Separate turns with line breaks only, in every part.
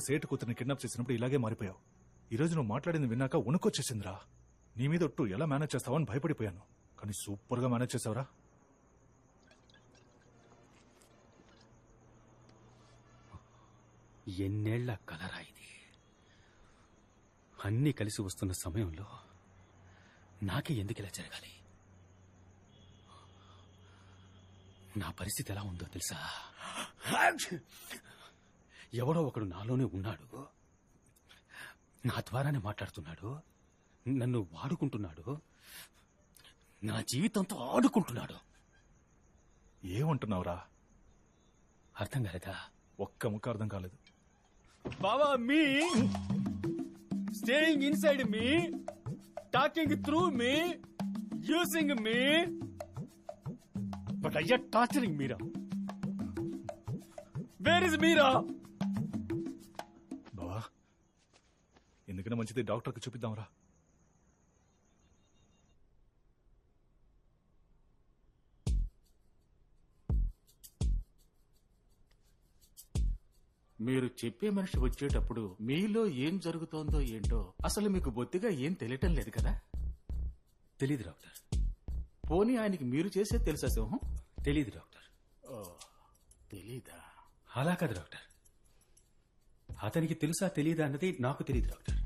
సేటు కూతురిని కిడ్నాప్ చేసినప్పుడు ఇలాగే మారిపోయావు. ఈ రోజు నువ్వు మాట్లాడింది విన్నాక ఉనుకొచ్చేసిందిరా నీ మీద ఒట్టు ఎలా మేనేజ్ చేస్తావని భయపడిపోయాను. కానీ సూపర్గా మేనేజ్ చేసావురా.
ఎన్నేళ్ళ కలరా ఇది? అన్నీ కలిసి వస్తున్న సమయంలో నాకే ఎందుకు ఇలా జరగాలి? నా పరిస్థితి ఎలా ఉందో తెలుసా? ఎవడో ఒకడు నాలోనే ఉన్నాడు. నా ద్వారానే మాట్లాడుతున్నాడు. నన్ను వాడుకుంటున్నాడు. నా జీవితంతో ఆడుకుంటున్నాడు.
ఏమంటున్నావురా?
అర్థం కాలేదా?
ఒక్క ముక్క అర్థం కాలేదు.
బావా మీ staying inside me talking through me using me. But అయ్యా టార్చరింగ్ మీరా? వేర్ ఇస్ మీరా?
ఎందుకైనా మంచిది డాక్టర్కి చూపిద్దాంరా.
మీరు చెప్పే మనిషి వచ్చేటప్పుడు మీలో ఏం జరుగుతోందో ఏంటో అసలు మీకు బొత్తిగా ఏం తెలియటం లేదు కదా?
తెలీదు డాక్టర్.
పోనీ ఆయనకి మీరు చేసే తెలుసా సింహం?
తెలీదు డాక్టర్.
తెలీదా?
అలా కాదు డాక్టర్. అతనికి తెలుసా తెలీదా అన్నది నాకు తెలియదు డాక్టర్.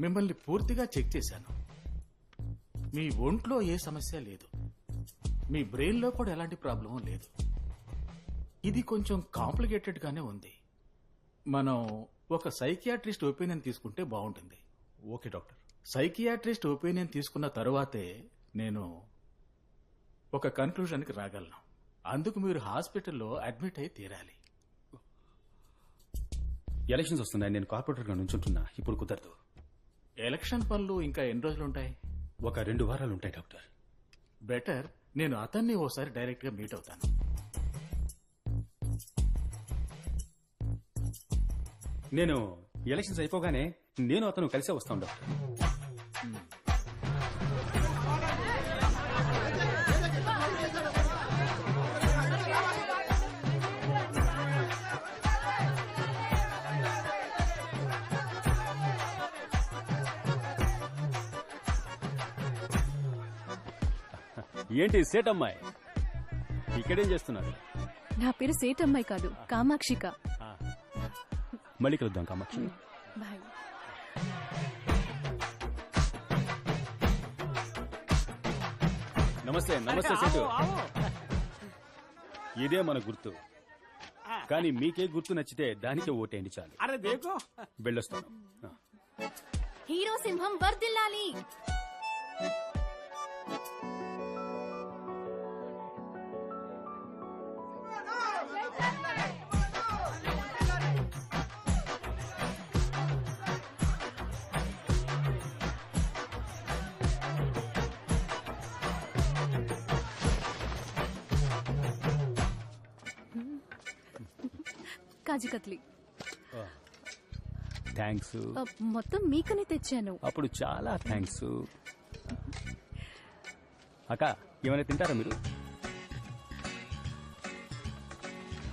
మిమ్మల్ని పూర్తిగా చెక్ చేశాను. మీ ఒంట్లో ఏ సమస్య లేదు. మీ బ్రెయిన్లో కూడా ఎలాంటి ప్రాబ్లం లేదు. ఇది కొంచెం కాంప్లికేటెడ్ గానే ఉంది. మనం ఒక సైకియాట్రిస్ట్ ఒపీనియన్ తీసుకుంటే బాగుంటుంది.
Okay doctor.
సైకియాట్రిస్ట్ ఒపీనియన్ తీసుకున్న తరువాతే నేను ఒక కన్క్లూజన్కి రాగలను. అందుకు మీరు హాస్పిటల్లో అడ్మిట్ అయి తీరాలి.
ఎలక్షన్స్ వస్తున్నాయి. నేను కార్పొరేటర్గా నుంచుంటున్నా. ఇప్పుడు కుదరదు.
ఎలక్షన్ పనులు ఇంకా ఎన్ని రోజులు ఉంటాయి
ఒక రెండు వారాలు ఉంటాయి డాక్టర్.
బెటర్. నేను అతన్ని ఓసారి డైరెక్ట్గా మీట్ అవుతాను.
నేను ఎలక్షన్స్ అయిపోగానే నేను అతను కలిసే వస్తాను డాక్టర్. ఏంటి సేట్ అమ్మాయి? ఇక్కడేం చేస్తున్నారు?
నా పేరు సేటమ్మాయి కాదు కామాక్షిక.
మళ్ళీ కలుద్దాం కామాక్షి.
బాయ్.
నమస్తే నమస్తే సేటు. ఇదే మన గుర్తు. కానీ మీకే గుర్తు నచ్చితే దానికే ఓటేయండి చాలు.
అరే దేకో.
వెళ్ళొస్తాను.
హీరో సింహం వర్దిల్లాలి కాజీ కత్లీ.
థ్యాంక్స్
మొత్తం మీకనే తెచ్చాను.
అప్పుడు చాలా థ్యాంక్స్ అక్క ఏమైనా తింటారా మీరు?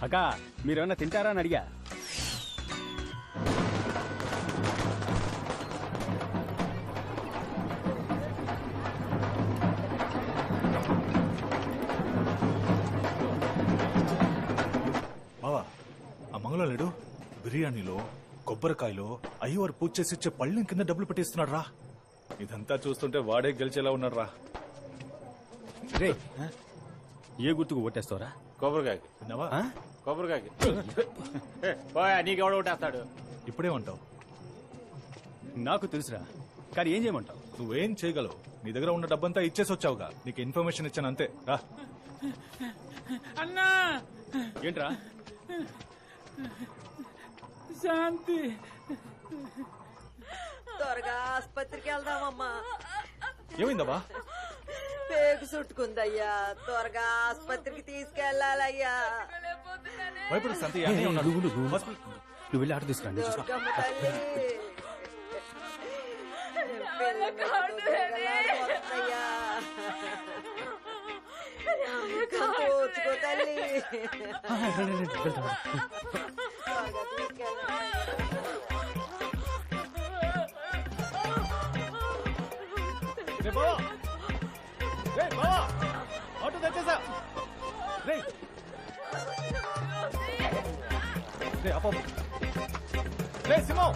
అక్క మీరేమైనా తింటారా అని అడిగా.
మంగళం లేడు? బిర్యానీలో కొబ్బరికాయలో అయ్యవారు పూజ చేసి ఇచ్చే పళ్ళెం కింద డబ్బులు పెట్టిస్తున్నాడు రా. ఇదంతా చూస్తుంటే వాడే గెలిచేలా ఉన్నాడు రా.
రే ఏ గుర్తుకు ఓటేస్తావరా
కొబ్బరికాయకి.
విన్నావా?
కొబ్బరికాయకి. పోయా నీకెవడ ఒకటేస్తాడు
ఇప్పుడేమంటావు?
నాకు తెలుసురా. కానీ ఏం చేయమంటావు?
నువ్వేం చేయగలవు? నీ దగ్గర ఉన్న డబ్బంతా ఇచ్చేసి వచ్చావుగా. నీకు ఇన్ఫర్మేషన్ ఇచ్చాను అంతే. రా.
అన్నా!
ఏంట్రా?
శాంతి.
త్వరగా ఆసుపత్రికి వెళ్దామమ్మా.
ఏమైందబ్బా
పేగు చుట్టుకుందయ్యా. త్వరగా ఆసుపత్రికి తీసుకెళ్ళాలయ్యా
భయపడు అన్నయ్య ఉన్నాడు.
నువ్వు వెళ్ళి ఆట తీసుకురా నేను చూసుకుంటా.
దుర్గమ్మ తల్లి పిల్ల మెట్టుకు తిరగలాడి కూర్చుకో తల్లి బాగా తీసుకెళ్ళి
రే బావా రే బావా ఆటో తెచ్చేసా రే అప్ప రే సింహం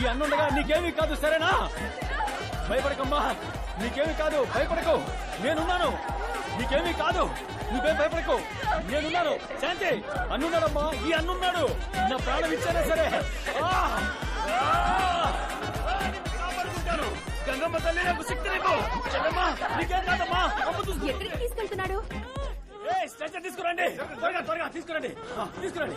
ఈ అన్నుండగా నీకేమీ కాదు సరేనా? భయపడకమ్మా. నీకేమీ కాదు భయపడకు. నేనున్నాను. నీకేమీ కాదు. నువ్వేం భయపడకు. నేనున్నాను. శాంతి అన్నున్నాడమ్మా. ఈ అన్నున్నాడు. నా ప్రాణం ఇచ్చానే సరే. ఆ! ఆ! కాపాడుకుంటాను. గంగమ్మ తల్లి నాకు శక్తినివ్వు చెల్లమ్మా నీకేం కాదమ్మా? అమ్మ చూసుకో.
ఎక్కడికి తీసుకెళ్తున్నాడు?
స్ట్రెచర్ తీసుకురండి. త్వరగా త్వరగా తీసుకురండి. తీసుకురండి.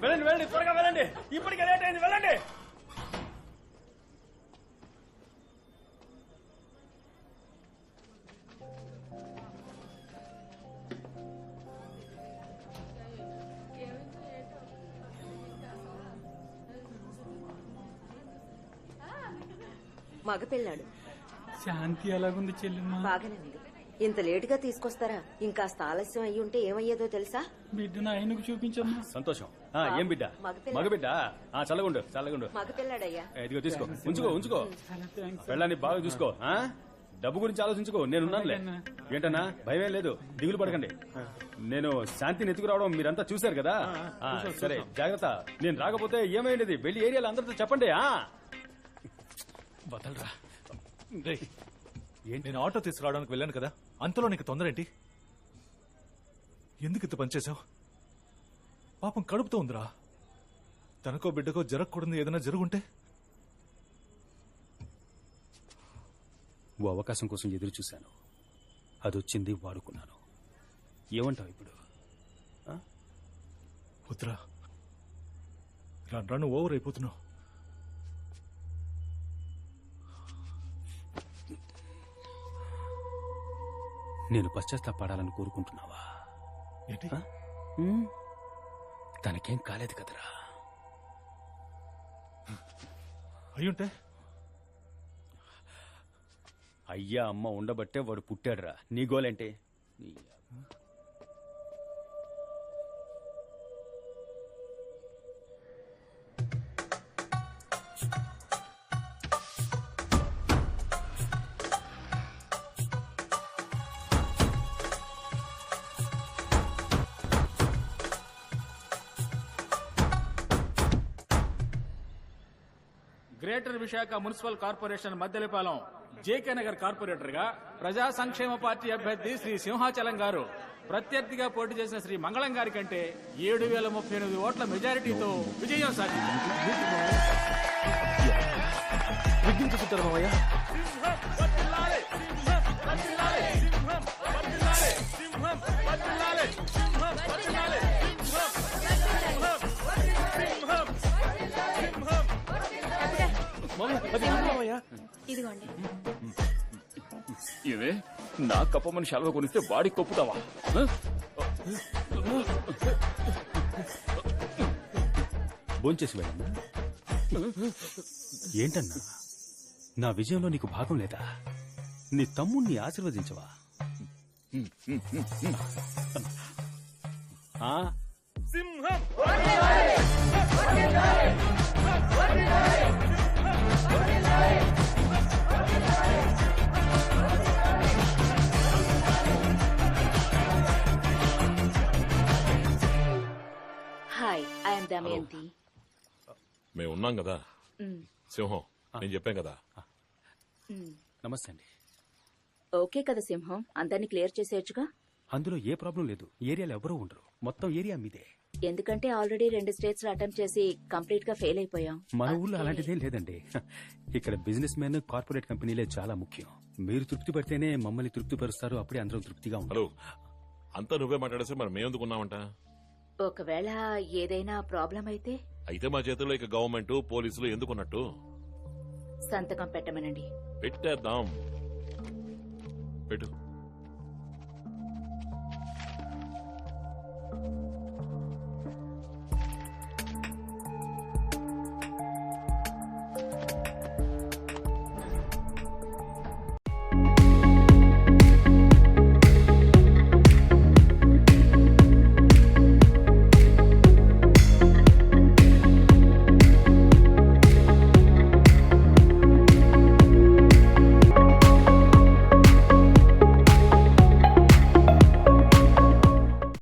వెళ్ళండి వెళ్ళండి త్వరగా వెళ్ళండి. ఇప్పటికే లేట్ అయింది వెళ్ళండి.
మగపిల్లాడు.
శాంతి ఎలాగుంది చెల్లెమ్మ?
బాగానే ఉంది. ఇంత లేటుగా తీసుకొస్తారా? ఇంకాస్త ఆలస్యం అయ్యి ఉంటే ఏమయ్యేదో తెలుసా?
బిడ్డను ఆయనకు చూపించమ్మా.
సంతోషం. ఆ, ఏం బిడ్డ?
మగపిల్ల.
మగబిడ్డ? ఆ చల్లగుండు చల్లగుండు.
మగపిల్లాడయ్యా.
ఇదిగో తీసుకో. ఉంచుకో ఉంచుకో.
చాలా థ్యాంక్స్
వెళ్ళాన్ని బాగా చూసుకో ఆ? డబ్బు గురించి ఆలోచించుకో నేనున్నానులే. ఏంటన్నా? భయమే లేదు. దిగులు పడకండి. నేను శాంతిని ఎత్తుకురావడం మీరంతా చూశారు కదా? ఆ, సరే జాగ్రత్త. నేను రాకపోతే ఏమైంది? వెళ్ళి ఏరియాలో అందరితో చెప్పండి ఆ?
వదలరా రేయ్, ఏంటి నేను ఆటో తీసుకురావడానికి వెళ్ళాను కదా. అంతలో నీకు తొందర ఏంటి ఎందుకు ఇంత పనిచేశావు పాపం కడుపుతో ఉందిరా. తనకో బిడ్డకో జరగకూడదు ఏదైనా జరుగుంటే?
ఓ అవకాశం కోసం ఎదురు చూశాను. అది వచ్చింది వాడుకున్నాను. ఏమంటావు ఇప్పుడు?
వద్దురా. రాను రాను ఓవర్ అయిపోతున్నావు.
నేను పశ్చాత్తాపడాలని కోరుకుంటున్నావా?
ఏంటి?
తనకేం కాలేదు కదరా.
అయ్యుంటే?
అయ్యా అమ్మ ఉండబట్టే వాడు పుట్టాడురా. నీ గోలేంటి?
Greater Visakha municipal corporation Maddelapalem J K Nagar కార్పొరేటర్గా ప్రజా సంక్షేమ పార్టీ అభ్యర్థి శ్రీ సింహాచలం గారు ప్రత్యర్థిగా పోటీ చేసిన శ్రీ మంగళం గారి కంటే ఏడు వేల ముప్పై ఎనిమిది ఓట్ల మెజారిటీతో విజయం సాధించారు
ఇదిగోండి.
ఇవే నా కప్పమని శాలువ కొనిస్తే వాడికి కొప్పుతావా?
భోంచేసి వెళ్ళన్నా ఏంటన్నా? నా విజయంలో నీకు భాగం లేదా? నీ తమ్ముణ్ణి ఆశీర్వదించవా? ఆ?
దమయంతి
మేము ఉన్నాం కదా. సింహం నేను చెప్పాను కదా.
నమస్తే అండి.
ఓకే కదా సింహం. అందరినీ క్లియర్ చేసేయచ్చుగా?
అందులో ఏ ప్రాబ్లం లేదు. ఏరియాలో ఎవరూ ఉండరు. మొత్తం ఏరియా మీదే.
ఎందుకంటే ఆల్రెడీ రెండు స్టేట్స్లో అటెంప్ట్ చేసి కంప్లీట్గా ఫెయిల్ అయిపోయాం.
మన ఊళ్ళో అలాంటిదేం లేదండి. ఇక్కడ బిజినెస్ మెన్ కార్పొరేట్ కంపెనీలే చాలా ముఖ్యం. మీరు తృప్తి పడితేనే మమ్మల్ని తృప్తి పరుస్తారు. అప్పుడే అందరం తృప్తిగా
హలో.
ఉంటారు
అంతా నువ్వే మాట్లాడేస్తే మరి మేము ఎందుకున్నామంట
ఒకవేళ ఏదైనా ప్రాబ్లం అయితే?
అయితే మా చేతుల్లో ఇక గవర్నమెంట్ పోలీసులు ఎందుకున్నట్టు?
సంతకం పెట్టమనండి.
పెట్టేద్దాం. పెట్టు.